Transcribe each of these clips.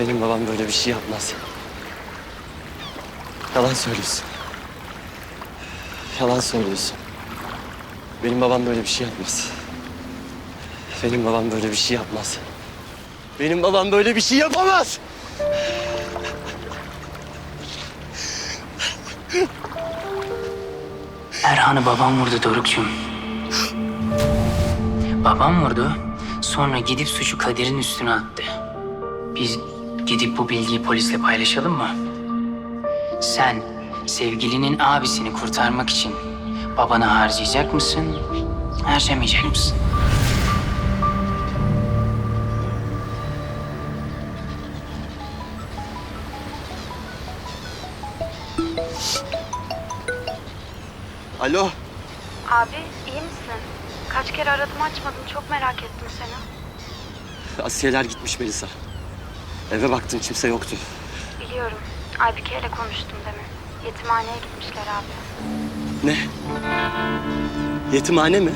Benim babam böyle bir şey yapmaz. Yalan söylüyorsun. Yalan söylüyorsun. Benim babam böyle bir şey yapmaz. Benim babam böyle bir şey yapmaz. Benim babam böyle bir şey yapamaz. Erhan'ı babam vurdu Doruk'cum. Babam vurdu. Sonra gidip suçu Kadir'in üstüne attı. Biz gidip bu bilgiyi polisle paylaşalım mı? Sen sevgilinin abisini kurtarmak için babanı harcayacak mısın? Harcamayacak mısın? Alo. Abi iyi misin? Kaç kere aradım açmadın çok merak ettim seni. Asiyeler gitmiş Melisa. Eve baktım kimse yoktu. Biliyorum. Aybike ile konuştum demin. Yetimhaneye gitmişler abi. Ne? Yetimhane mi?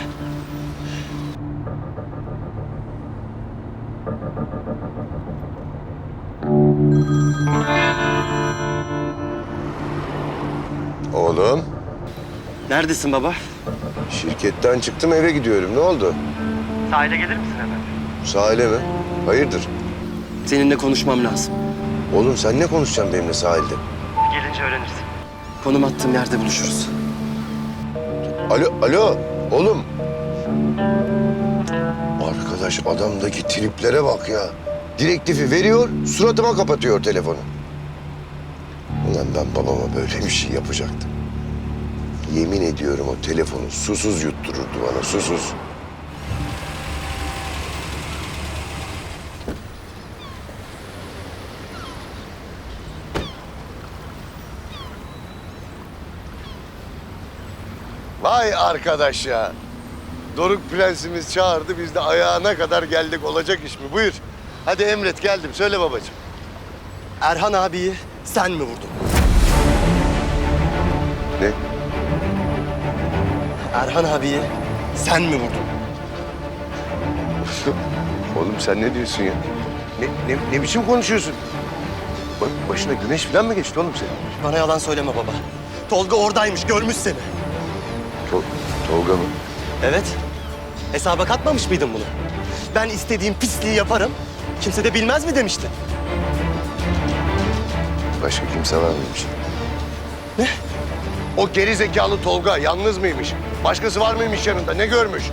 Oğlum, Neredesin baba? şirketten çıktım eve gidiyorum. Ne oldu? Sahile gelir misin hemen? Sahile mi? Hayırdır? Seninle konuşmam lazım. Oğlum sen ne konuşacaksın benimle sahilde? Gelince öğrenirsin. Konum attığım yerde buluşuruz. Alo, alo, oğlum. Arkadaş adamdaki triplere bak ya. Direktifi veriyor, suratıma kapatıyor telefonu. Ulan ben babama böyle bir şey yapacaktım. Yemin ediyorum o telefonu susuz yuttururdu bana, susuz. Vay arkadaş ya. Doruk prensimiz çağırdı, biz de ayağına kadar geldik. Olacak iş mi? Buyur. Hadi emret geldim. Söyle babacığım. Erhan abiyi sen mi vurdun? Ne? Erhan abiyi sen mi vurdun? Oğlum sen ne diyorsun ya? Ne, ne, ne biçim konuşuyorsun? Bak başına güneş falan mı geçti oğlum senin? Bana yalan söyleme baba. Tolga oradaymış, görmüş seni. Tol Tolga mı? Evet. Hesaba katmamış mıydın bunu? Ben istediğim pisliği yaparım. Kimse de bilmez mi demiştin? Başka kimse var mıymış? Ne? O geri zekalı Tolga yalnız mıymış? Başkası var mıymış yanında? Ne görmüş?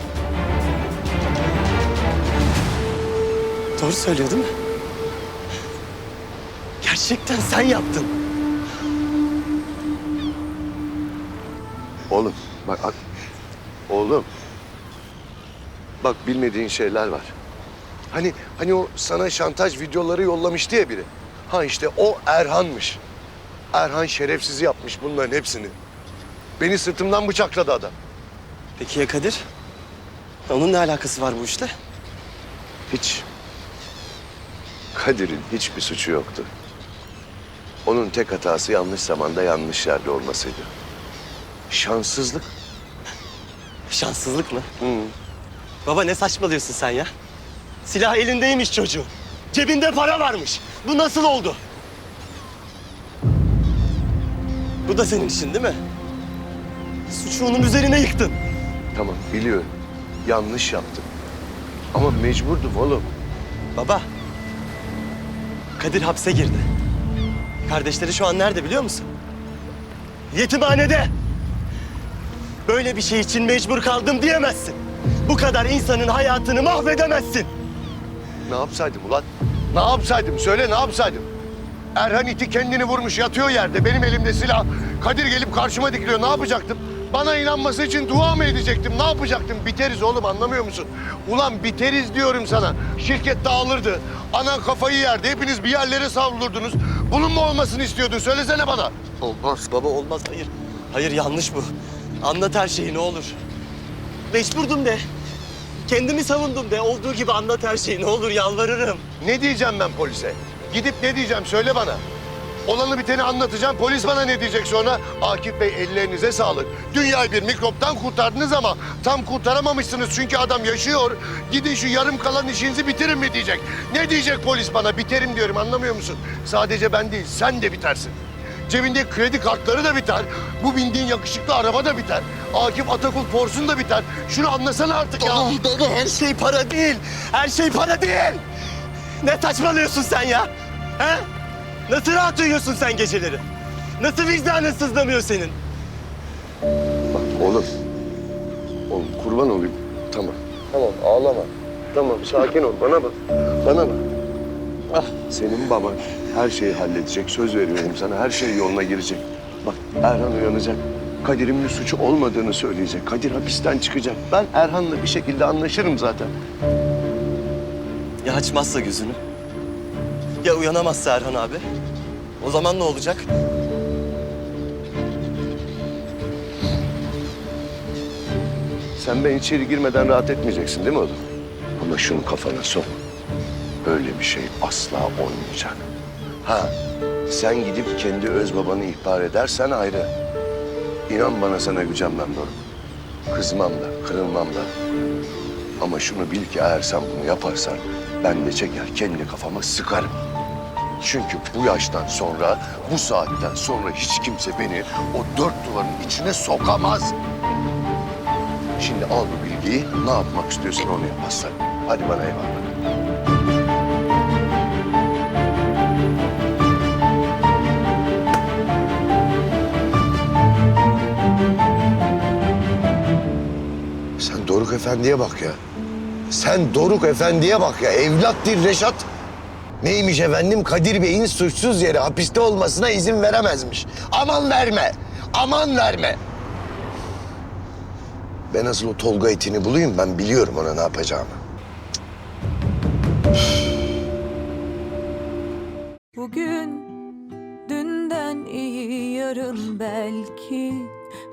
Doğru söylüyor değil mi? Gerçekten sen yaptın. Oğlum bak ak- Oğlum. Bak bilmediğin şeyler var. Hani hani o sana şantaj videoları yollamıştı ya biri. Ha işte o Erhan'mış. Erhan şerefsizi yapmış bunların hepsini. Beni sırtımdan bıçakladı adam. Peki ya Kadir? Onun ne alakası var bu işle? Hiç. Kadir'in hiçbir suçu yoktu. Onun tek hatası yanlış zamanda yanlış yerde olmasıydı. Şanssızlık. Şanssızlık mı? Hı. Baba ne saçmalıyorsun sen ya? Silah elindeymiş çocuğun. Cebinde para varmış. Bu nasıl oldu? Bu da senin işin değil mi? Suçu onun üzerine yıktın. Tamam biliyorum. Yanlış yaptım. Ama mecburdum oğlum. Baba. Kadir hapse girdi. Kardeşleri şu an nerede biliyor musun? Yetimhanede. Böyle bir şey için mecbur kaldım diyemezsin. Bu kadar insanın hayatını mahvedemezsin. Ne yapsaydım ulan? Ne yapsaydım? Söyle ne yapsaydım? Erhan iti kendini vurmuş yatıyor yerde. Benim elimde silah. Kadir gelip karşıma dikiliyor. Ne yapacaktım? Bana inanması için dua mı edecektim? Ne yapacaktım? Biteriz oğlum anlamıyor musun? Ulan biteriz diyorum sana. Şirket dağılırdı. Anan kafayı yerdi. Hepiniz bir yerlere savrulurdunuz. Bunun mu olmasını istiyordun? Söylesene bana. Olmaz baba olmaz hayır. Hayır yanlış bu. Anlat her şeyi ne olur. Mecburdum de. Kendimi savundum de. Olduğu gibi anlat her şeyi ne olur yalvarırım. Ne diyeceğim ben polise? Gidip ne diyeceğim? Söyle bana. Olanı biteni anlatacağım. Polis bana ne diyecek sonra? Akif Bey ellerinize sağlık. Dünyayı bir mikroptan kurtardınız ama tam kurtaramamışsınız çünkü adam yaşıyor. Gidin şu yarım kalan işinizi bitirin mi diyecek. Ne diyecek polis bana? Biterim diyorum anlamıyor musun? Sadece ben değil sen de bitersin. Cebinde kredi kartları da biter. Bu bindiğin yakışıklı araba da biter. Akif Atakul Porsun da biter. Şunu anlasana artık ya. Dolu dolu her şey para değil. Her şey para değil. Ne saçmalıyorsun sen ya? He? Nasıl rahat uyuyorsun sen geceleri? Nasıl vicdanın sızlamıyor senin? Bak oğlum. Oğlum kurban olayım. Tamam. Tamam ağlama. Tamam sakin ol bana bak. Bana bak. Ah, senin baban her şeyi halledecek. Söz veriyorum sana her şey yoluna girecek. Bak Erhan uyanacak. Kadir'in bir suçu olmadığını söyleyecek. Kadir hapisten çıkacak. Ben Erhan'la bir şekilde anlaşırım zaten. Ya açmazsa gözünü? Ya uyanamazsa Erhan abi? O zaman ne olacak? Sen ben içeri girmeden rahat etmeyeceksin değil mi oğlum? Ama şunu kafana sok. Öyle bir şey asla olmayacak. Ha, sen gidip kendi öz babanı ihbar edersen ayrı. İnan bana sana gücenmem doğru. Kızmam da, kırılmam da. Ama şunu bil ki eğer sen bunu yaparsan ben de çeker kendi kafama sıkarım. Çünkü bu yaştan sonra, bu saatten sonra hiç kimse beni o dört duvarın içine sokamaz. Şimdi al bu bilgiyi, ne yapmak istiyorsan onu yap Aslan. Hadi bana eyvallah. Efendi'ye bak ya. Sen Doruk Efendi'ye bak ya. Evlat Reşat. Neymiş efendim? Kadir Bey'in suçsuz yere hapiste olmasına izin veremezmiş. Aman verme. Aman verme. Ben asıl o Tolga etini bulayım. Ben biliyorum ona ne yapacağımı. Bugün dünden iyi yarın belki